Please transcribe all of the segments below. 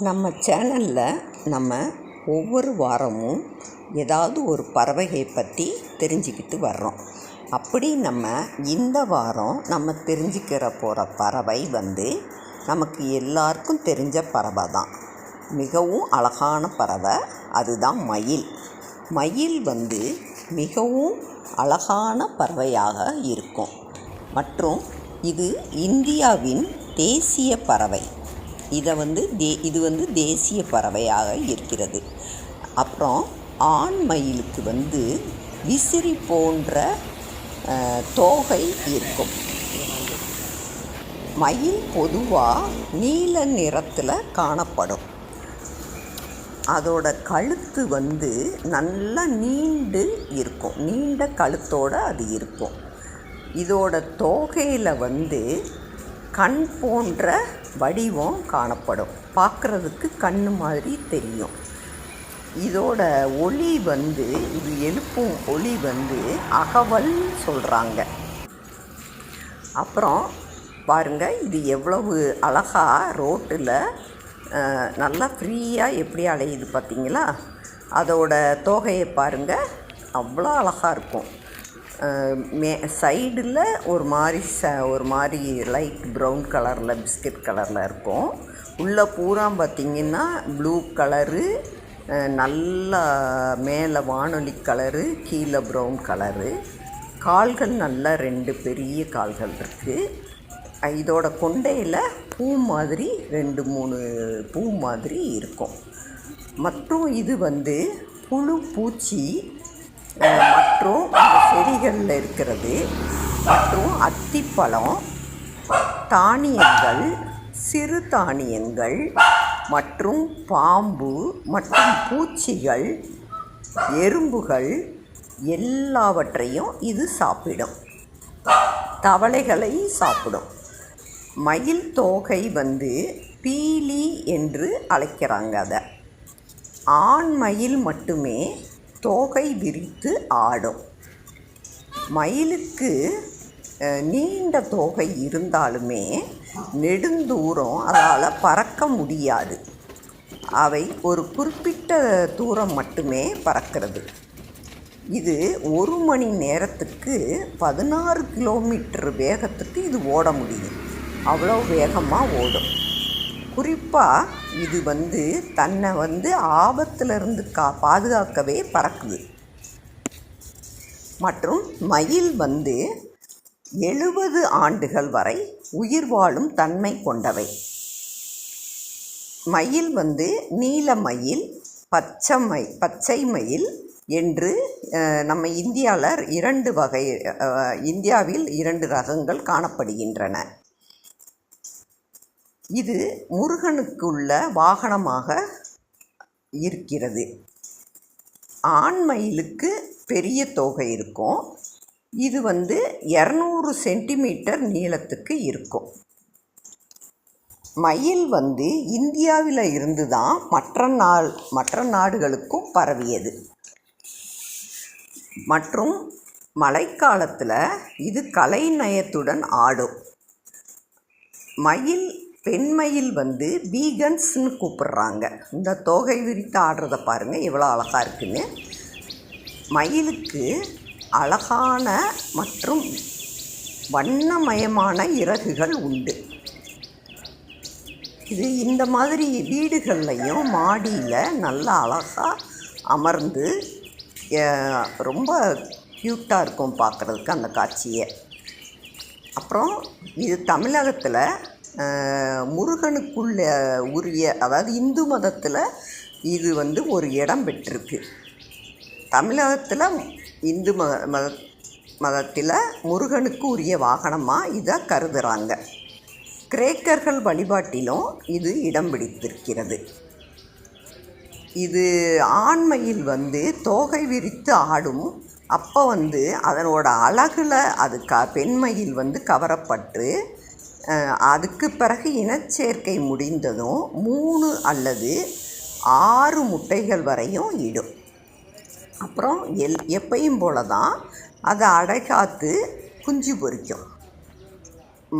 நம்ம சேனலில் நம்ம ஒவ்வொரு வாரமும் ஏதாவது ஒரு பறவையை பற்றி தெரிஞ்சுக்கிட்டு வர்றோம். அப்படி நம்ம இந்த வாரம் நம்ம தெரிஞ்சுக்கிற போகிற பறவை வந்து நமக்கு எல்லாருக்கும் தெரிஞ்ச பறவை தான். மிகவும் அழகான பறவை அதுதான் மயில். மயில் வந்து மிகவும் அழகான பறவையாக இருக்கும். மற்றும் இது இந்தியாவின் தேசிய பறவை. இதை வந்து தே இது வந்து தேசிய பறவையாக இருக்கிறது. அப்புறம் ஆண் மயிலுக்கு வந்து விசிறி போன்ற தோகை இருக்கும். மயில் பொதுவாக நீல நிறத்தில் காணப்படும். அதோட கழுத்து வந்து நல்லா நீண்டு இருக்கும். நீண்ட கழுத்தோடு அது இருக்கும். இதோட தோகையில் வந்து கண் போன்ற வடிவம் காணப்படும். பார்க்குறதுக்கு கண் மாதிரி தெரியும். இதோட ஒளி வந்து இது எழுப்பும் ஒளி வந்து அகவல் சொல்கிறாங்க அப்புறம் பாருங்கள் இது எவ்வளவு அழகா ரோட்டில் நல்லா ஃப்ரீயாக எப்படி அலையுது பார்த்தீங்களா அதோட தோகையை பாருங்கள் அவ்வளோ அழகாக இருக்கும். மே சைடில் ஒரு மாதிரி ச ஒரு மாதிரி லைட் ப்ரௌன் கலரில் பிஸ்கட் கலரில் இருக்கும். உள்ளே பூரா பார்த்திங்கன்னா ப்ளூ கலரு நல்லா மேலே வானொலி கலரு கீழே ப்ரௌன் கலரு கால்கள் நல்லா ரெண்டு பெரிய கால்கள் இருக்குது இதோட கொண்டையில் பூ மாதிரி ரெண்டு மூணு பூ மாதிரி இருக்கும். மற்றும் இது வந்து புழு பூச்சி மற்றும் செடிகளில் இருக்கிறது மற்றும் அத்திப்பழம் தானியங்கள் சிறு தானியங்கள் மற்றும் பாம்பு மற்றும் பூச்சிகள் எறும்புகள் எல்லாவற்றையும் இது சாப்பிடும். தவளைகளை சாப்பிடும். மயில் தோகை வந்து பீலி என்று அழைக்கிறாங்க அதை. ஆண் மயில் மட்டுமே தோகை விரித்து ஆடும். மயிலுக்கு நீண்ட தோகை இருந்தாலுமே நெடுந்தூரம் அதால் பறக்க முடியாது. அவை ஒரு குறிப்பிட்ட தூரம் மட்டுமே பறக்கிறது. இது ஒரு மணி நேரத்துக்கு பதினாறு கிலோமீட்டர் வேகத்துக்கு இது ஓட முடியும். அவ்வளோ வேகமாக ஓடும். குறிப்பாக இது வந்து தன்னை வந்து ஆபத்திலிருந்து கா பாதுகாக்கவே பறக்குது. மற்றும் மயில் வந்து எழுபது ஆண்டுகள் வரை உயிர் வாழும் தன்மை கொண்டவை. மயில் வந்து நீல மயில் பச்சை மை பச்சை மயில் என்று நம்ம இந்தியாவில் இரண்டு வகை இந்தியாவில் இரண்டு ரகங்கள் காணப்படுகின்றன. இது முருகனுக்குள்ள வாகனமாக இருக்கிறது. ஆண் மயிலுக்கு பெரிய தொகை இருக்கும். இது வந்து இரநூறு சென்டிமீட்டர் நீளத்துக்கு இருக்கும். மயில் வந்து இந்தியாவில் இருந்து தான் மற்ற நாள் மற்ற நாடுகளுக்கும் பரவியது. மற்றும் மழைக்காலத்தில் இது கலைநயத்துடன் ஆடும். மயில் பெண்மயில் வந்து வீகன்ஸ்னு கூப்பிடுறாங்க. இந்த தோகை விரித்து ஆடுறத பாருங்கள் எவ்வளோ அழகாக இருக்குன்னு. மயிலுக்கு அழகான மற்றும் வண்ணமயமான இறகுகள் உண்டு. இது இந்த மாதிரி வீடுகள்லையும் மாடியில் நல்லா அழகாக அமர்ந்து ரொம்ப க்யூட்டாக இருக்கும் பார்க்குறதுக்கு அந்த காட்சியை. அப்புறம் இது தமிழகத்தில் முருகனுக்குள்ள உரிய அதாவது இந்து மதத்தில் இது வந்து ஒரு இடம் பெற்றிருக்கு. தமிழகத்தில் இந்து மத மத மதத்தில் முருகனுக்கு உரிய வாகனமாக இதை கருதுகிறாங்க கிரேக்கர்கள் வழிபாட்டிலும் இது இடம் பிடித்திருக்கிறது. இது ஆண்மையில் வந்து தோகை விரித்து ஆடும் அப்போ வந்து அதனோட அழகில் அது க பெண்மையில் வந்து கவரப்பட்டு அதுக்கு பிறகு இனச்சேர்க்கை முடிந்ததும் மூணு அல்லது ஆறு முட்டைகள் வரையும் இடும். அப்புறம் எல் எப்பையும் போல தான் அதை அடைகாத்து குஞ்சு பொரிக்கும்.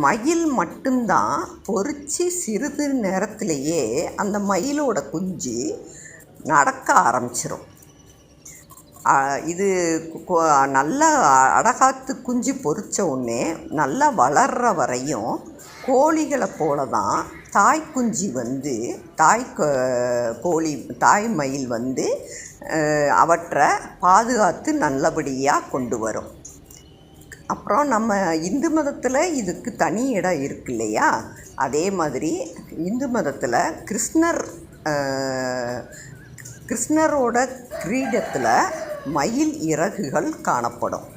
மயில் மட்டும்தான் பொரித்து சிறிது நேரத்திலேயே அந்த மயிலோட குஞ்சு நடக்க ஆரம்பிச்சிடும் இது நல்லா அடகாத்து குஞ்சு பொரிச்ச உடனே நல்லா வளர்கிற வரையும் கோழிகளை போல தான் தாய் குஞ்சு வந்து தாய் கோழி தாய் மயில் வந்து அவற்றை பாதுகாத்து நல்லபடியாக கொண்டு வரும். அப்புறம் நம்ம இந்து மதத்தில் இதுக்கு தனி இடம் இருக்கு இல்லையா? அதே மாதிரி இந்து மதத்தில் கிருஷ்ணர் கிருஷ்ணரோட கிரீடத்தில் மயில் இறகுகள் காணப்படும்.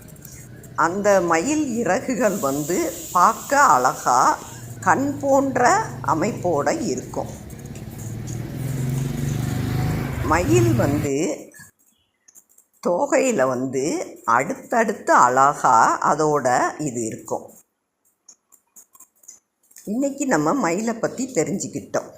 அந்த மயில் இறகுகள் வந்து பார்க்க அழகாக கண் போன்ற அமைப்போடு இருக்கும். மயில் வந்து தோகையில் வந்து அடுத்தடுத்து அழகாக அதோட இது இருக்கும். இன்றைக்கி நம்ம மயிலை பற்றி தெரிஞ்சுக்கிட்டோம்.